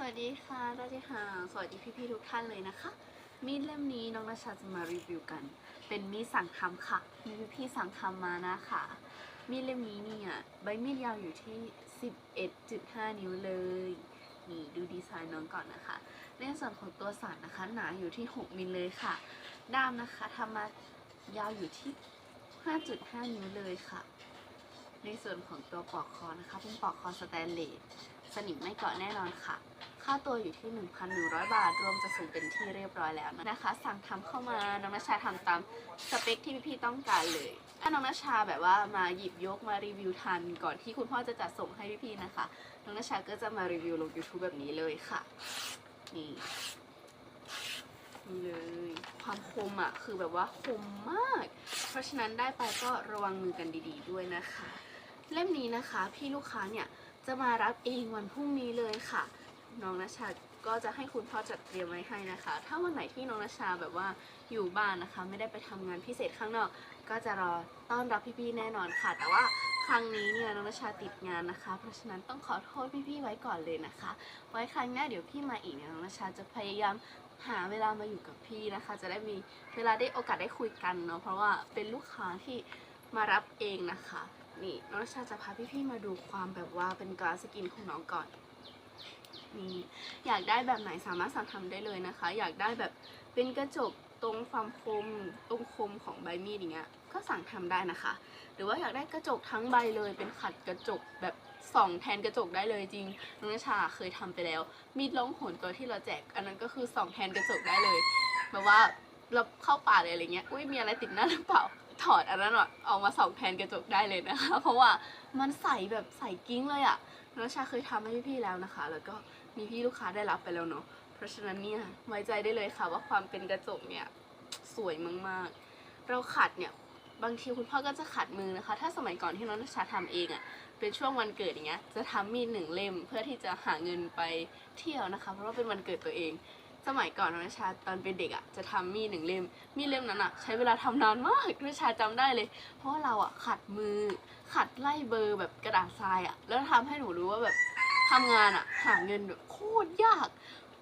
สวัสดีค่ะราจิฮาสวัสดีพี่ๆทุกท่านเลยนะคะ มีดเล่มนี้น้องนาชาจะมารีวิวกัน เป็นมีดสั่งทำค่ะ มีพี่ๆสั่งทำมานะคะ มีดเล่มนี้เนี่ยใบมีดยาวอยู่ที่ 11.5 นิ้วเลย นี่ดูดีไซน์น้องก่อนนะคะ ในส่วนของตัวสันนะคะ หนาอยู่ที่ 6มิลเลยค่ะ ด้ามนะคะทำมายาวอยู่ที่ 5.5 นิ้วเลยค่ะ ในส่วนของตัวปลอกคอนะคะ เป็นปลอกคอสแตนเลสสนิมไม่เกาะแน่นอนค่ะ ค่าตัวอยู่ที่ 1,100 บาท รวมจะส่งเป็นที่เรียบร้อยแล้วนะคะ สั่งทำเข้ามา น้องนัชชาทำตามสเปคที่พี่ๆต้องการเลย ถ้าน้องนัชชาแบบว่ามาหยิบยกมารีวิวทัน ก่อนที่คุณพ่อจะจัดส่งให้พี่ๆนะคะ น้องนัชชาก็จะมารีวิวลง YouTube แบบนี้เลยค่ะ นี่นี่เลย ความคมอะ คือแบบว่าคมมาก เพราะฉะนั้นได้ไปก็ระวังมือกันดี ๆ ด้วยนะคะ เล่มนี้นะคะ พี่ลูกค้าเนี่ยจะมารับเองวันพรุ่งนี้เลยค่ะ น้องนชชาก็จะให้คุณพ่อจัดเตรียมไว้ให้นะคะ ถ้าวันไหนที่น้องนชชาแบบว่าอยู่บ้านนะคะ ไม่ได้ไปทำงานพิเศษข้างนอก ก็จะรอต้อนรับพี่ๆแน่นอนค่ะ แต่ว่าครั้งนี้เนี่ยน้องนชชาติดงานนะคะ เพราะฉะนั้นต้องขอโทษพี่ๆไว้ก่อนเลยนะคะ ไว้ครั้งหน้าเดี๋ยวพี่มาอีกเนี่ยน้องนชชาจะพยายามหาเวลามาอยู่กับพี่นะคะ จะได้มีเวลาได้โอกาสได้คุยกันเนาะเพราะว่าเป็นลูกค้าที่มารับเองนะคะ นี่น้องนชชาจะพาพี่ๆมาดูความแบบว่าเป็นกราสกินของน้องก่อน นี่อยากได้แบบไหนสามารถสั่งทำได้เลยนะคะ อยากได้แบบเป็นกระจกตรงความคมตรงคมของใบมีดอย่างเงี้ยก็สั่งทำได้นะคะ หรือว่าอยากได้กระจกทั้งใบเลยเป็นขัดกระจกแบบส่องแทนกระจกได้เลยจริงน้องนชาเคยทำไปแล้ว มีดล่องหนตัวที่เราแจก อันนั้นก็คือส่องแทนกระจกได้เลยแบบว่าเราเข้าป่าเลยอะไรเงี้ยอุ้ยมีอะไรติดหน้าหรือเปล่าถอดอันนั้นออกเอามาส่องแทนกระจกได้เลยนะคะ เพราะว่ามันใสแบบใสกิ้งเลยอะน้องชาเคยทำให้พี่ๆแล้วนะคะ แล้วก็ มีพี่ลูกค้าได้รับไปแล้วเนาะเพราะฉะนั้นเนี่ยไว้ใจได้เลยค่ะว่าความเป็นกระจกเนี่ยสวยมากๆ เราขัดเนี่ยบางทีคุณพ่อก็จะขัดมือนะคะ ถ้าสมัยก่อนที่น้องนัชชาทำเองอะ่ะเป็นช่วงวันเกิดอย่างเงี้ยจะทำมีดหนึ่งเล่มเพื่อที่จะหาเงินไปเที่ยวนะคะ เพราะว่าเป็นวันเกิดตัวเอง สมัยก่อนน้องนัชชาตอนเป็นเด็กอะ่ะจะทำมีดหนึ่งเล่ม มีดเล่มนั้นอะ่ะใช้เวลาทำนานมากนัชชาจำได้เลย เพราะว่าเราอะ่ะขัดมือขัดไล่เบอร์แบบกระดาษทรายอะ่ะแล้วทำให้หนูรู้ว่าแบบ ทำงานอะ่ะหาเงินแบบโคตรยาก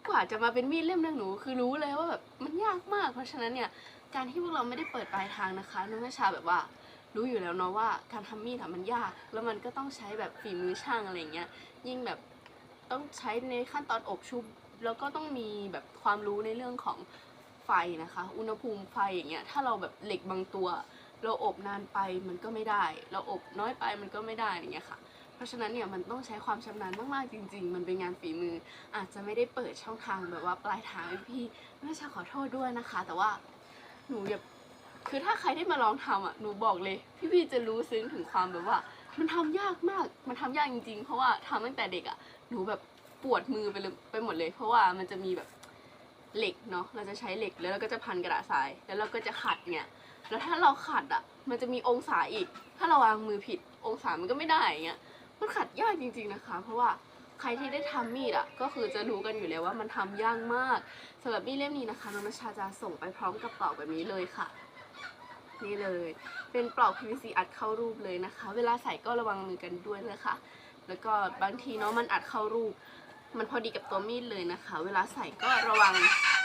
กว่าจะมาเป็นมีดเล่มหนึงหนู คือรู้เลยว่าแบบมันยากมาก เพราะฉะนั้นเนี่ยการที่พวกเราไม่ได้เปิดปลายทางนะคะน้องนัชชาแบบว่ารู้อยู่แล้วเนาะว่าการทำมีดอะมันยาก แล้วมันก็ต้องใช้แบบฝีมือช่างอะไรเงี้ย ยิ่งแบบต้องใช้ในขั้นตอนอบชุบ แล้วก็ต้องมีแบบความรู้ในเรื่องของไฟนะคะ อุณหภูมิไฟอย่างเงี้ย ถ้าเราแบบเหล็กบางตัว เราอบนานไปมันก็ไม่ได้ เราอบน้อยไปมันก็ไม่ได้อย่างเงี้ยค่ะ เพราะฉะนั้นเนี่ยมันต้องใช้ความชำนาญมากๆจริง ๆ มันเป็นงานฝีมือ อาจจะไม่ได้เปิดช่องทางแบบว่าปลายทางให้พี่ไม่ใช่ขอโทษด้วยนะคะ แต่ว่าหนูแบบคือถ้าใครได้มาลองทำอะหนูบอกเลย พี่ๆจะรู้ซึ้งถึงความแบบว่า มันทำยากมากมันทำยากจริง ๆ เพราะว่าทำตั้งแต่เด็กอะหนูแบบปวดมือไปเลยไปหมดเลย เพราะว่ามันจะมีแบบเหล็กเนาะเราจะใช้เหล็กแล้วเราก็จะพันกระดาษทราย แล้วเราก็จะขัดเนี่ยแล้วถ้าเราขัดอะ มันจะมีองศาอีก ถ้าเราวางมือผิดองศามันก็ไม่ได้อย่างเงี้ย มันขัดยากจริงๆนะคะ เพราะว่าใครที่ได้ทำมีดอะก็คือจะรู้กันอยู่แล้วว่ามันทำยากมากสำหรับมีดเล่มนี้นะคะน้องนชาจะส่งไปพร้อมกับปลอกแบบนี้เลยค่ะ นี่เลย เป็นปลอก PVC อัดเข้ารูปเลยนะคะ เวลาใส่ก็ระวังมือกันด้วยนะคะ แล้วก็บางทีเนาะมันอัดเข้ารูป มันพอดีกับตัวมีดเลยนะคะ เวลาใส่ก็ระวัง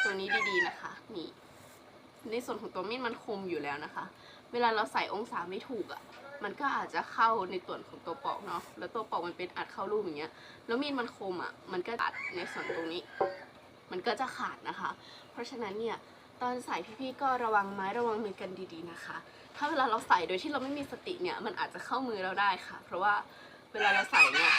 ตัวนี้ดีๆนะคะ นี่ ในส่วนของตัวมีดมันคมอยู่แล้วนะคะ เวลาเราใส่องศาไม่ถูกอะ มันก็อาจจะเข้าในส่วนของตัวปอกเนาะแล้วตัวปอกมันเป็นอัดเข้ารูปอย่างเงี้ย แล้วมีดมันคมอะมันก็อัดในส่วนตรงนี้ มันก็จะขาดนะคะ เพราะฉะนั้นเนี่ยตอนใส่พี่ๆก็ระวังไม้ระวังมือกันดีๆนะคะ ถ้าเวลาเราใส่โดยที่เราไม่มีสติเนี่ยมันอาจจะเข้ามือเราได้ค่ะ เพราะว่าเวลาเราใส่เนี่ย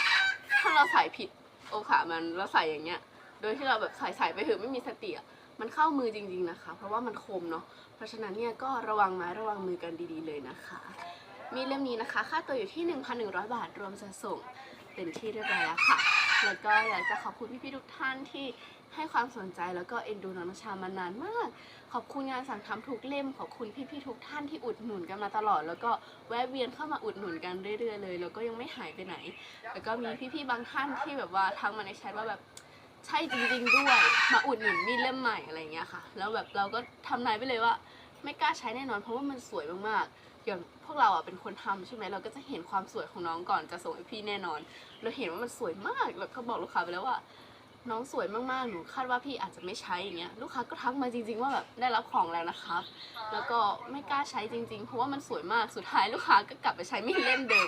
ถ้าเราใส่ผิดโองศามันเราใส่อย่างเงี้ย โดยที่เราแบบใส่ใส่ไปเถอะไม่มีสติอะมันเข้ามือจริง ๆนะคะ เพราะว่ามันคมเนาะเพราะฉะนั้นเนี่ยก็ระวังไม้ระวังมือกันดีๆเลยนะคะ มีเล่มนี้นะคะ ค่าตัวอยู่ที่ 1,100 บาท รวมจะส่งเป็นที่เรียบร้อยแล้วค่ะ แล้วก็อยากจะขอบคุณพี่ๆทุกท่านที่ให้ความสนใจแล้วก็เอ็นดูน้องนชามานานมาก ขอบคุณงานสั่งทำทุกเล่ม ขอบคุณพี่ๆทุกท่านที่อุดหนุนกันมาตลอด แล้วก็แวะเวียนเข้ามาอุดหนุนกันเรื่อยๆเลย แล้วก็ยังไม่หายไปไหน แล้วก็มีพี่ๆบางท่านที่แบบว่าทักมาในแชทว่าแบบใช่จริงๆด้วย มาอุดหนุนมีดเล่มใหม่อะไรเงี้ยค่ะ แล้วแบบเราก็ทำนายไปเลยว่า ไม่กล้าใช้แน่นอนเพราะว่ามันสวยมากๆ อย่างพวกเราอะเป็นคนทำใช่ไหมเราก็จะเห็นความสวยของน้องก่อนจะส่งให้พี่แน่นอน เราเห็นว่ามันสวยมากแล้วก็บอกลูกค้าไปแล้วว่า น้องสวยมากๆ หนูคาดว่าพี่อาจจะไม่ใช้อย่างเงี้ย ลูกค้าก็ทักมาจริง ๆ ว่าแบบได้รับของแล้วนะครับแล้วก็ไม่กล้าใช้จริง ๆ เพราะว่ามันสวยมาก สุดท้ายลูกค้าก็กลับไปใช้มีดเล่มเดิม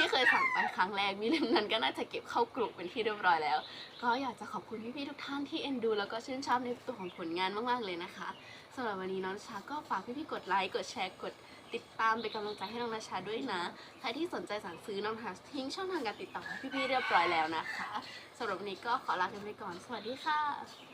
ที่เคยสั่งไปครั้งแรกมีเล่มนั้นก็น่าจะเก็บเข้ากลุ่มเป็นที่เรียบร้อยแล้ว ก็อยากจะขอบคุณพี่ๆทุกท่านที่เอ็นดู แล้วก็ชื่นชอบในตัวของผลงานมากๆเลยนะคะสำหรับวันนี้น้องชาก็ฝากพี่ๆกดไลค์กดแชร์กดติดตามเป็นกำลังใจให้น้องนาชาด้วยนะ ใครที่สนใจสั่งซื้อน้องนาชาทิ้งช่องทางการติดต่อให้พี่ๆเรียบร้อยแล้วนะคะสำหรับวันนี้ก็ขอลากันไปก่อน สวัสดีค่ะ